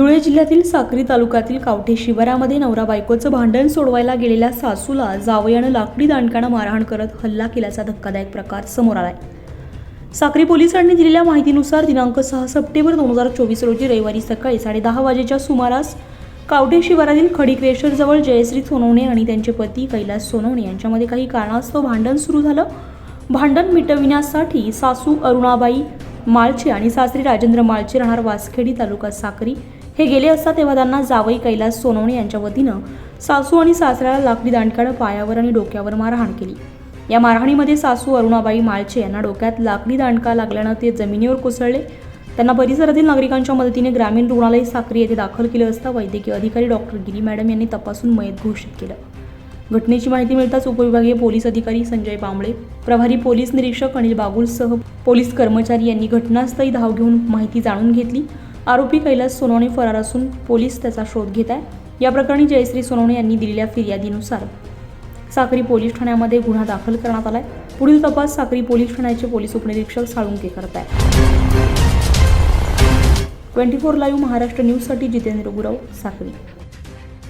धुळे जिल्ह्यातील साक्री तालुक्यातील कावठे शिवारामध्ये नवरा बायकोचं भांडण सोडवायला गेलेल्या सासूला जावयानं लाकडी दांडकानं मारहाण करत हल्ला केल्याचा धक्कादायक प्रकार समोर आलाय. साक्री पोलिसांनी दिलेल्या माहितीनुसार दिनांक सहा सप्टेंबर दोन हजार चोवीस रोजी रविवारी सकाळी साडेदहा वाजेच्या सुमारास कावठे शिवारातील खडीक्रेशरजवळ जयश्री सोनवणे आणि त्यांचे पती कैलास सोनवणे यांच्यामध्ये काही कारणास्तव भांडण सुरू झालं. भांडण मिटविण्यासाठी सासू अरुणाबाई माळचे आणि सासरी राजेंद्र माळचे राहणार वासखेडी तालुका साक्री हे गेले असता तेव्हा त्यांना जावई कैलास सोनवणे यांच्या वतीनं सासू आणि सासऱ्याला लाकडी दांडकानं पायावर आणि डोक्यावर मारहाण केली. या मारहाणीमध्ये सासू अरुणाबाई माळचे यांना डोक्यात लाकडी दांडका लागल्यानं ते जमिनीवर कोसळले. त्यांना परिसरातील नागरिकांच्या मदतीने ग्रामीण रुग्णालय साक्री येथे दाखल केले असता वैद्यकीय अधिकारी डॉक्टर गिरी मॅडम यांनी तपासून मयत घोषित केलं. घटनेची माहिती मिळताच उपविभागीय पोलीस अधिकारी संजय बांबळे प्रभारी पोलीस निरीक्षक अनिल बागुलसह पोलीस कर्मचारी यांनी घटनास्थळी धाव घेऊन माहिती जाणून घेतली. आरोपी कैलास सोनवणे फरार असून पोलीस त्याचा शोध घेत आहे. या प्रकरणी जयश्री सोनवणे यांनी दिलेल्या फिर्यादीनुसार साक्री पोलीस ठाण्यामध्ये गुन्हा दाखल करण्यात आलाय. पुढील तपास साक्री पोलीस ठाण्याचे पोलीस उपनिरीक्षक साळुंके करत आहे. ट्वेंटी फोर लाईव्ह महाराष्ट्र न्यूजसाठी जितेंद्र गुरव साक्री.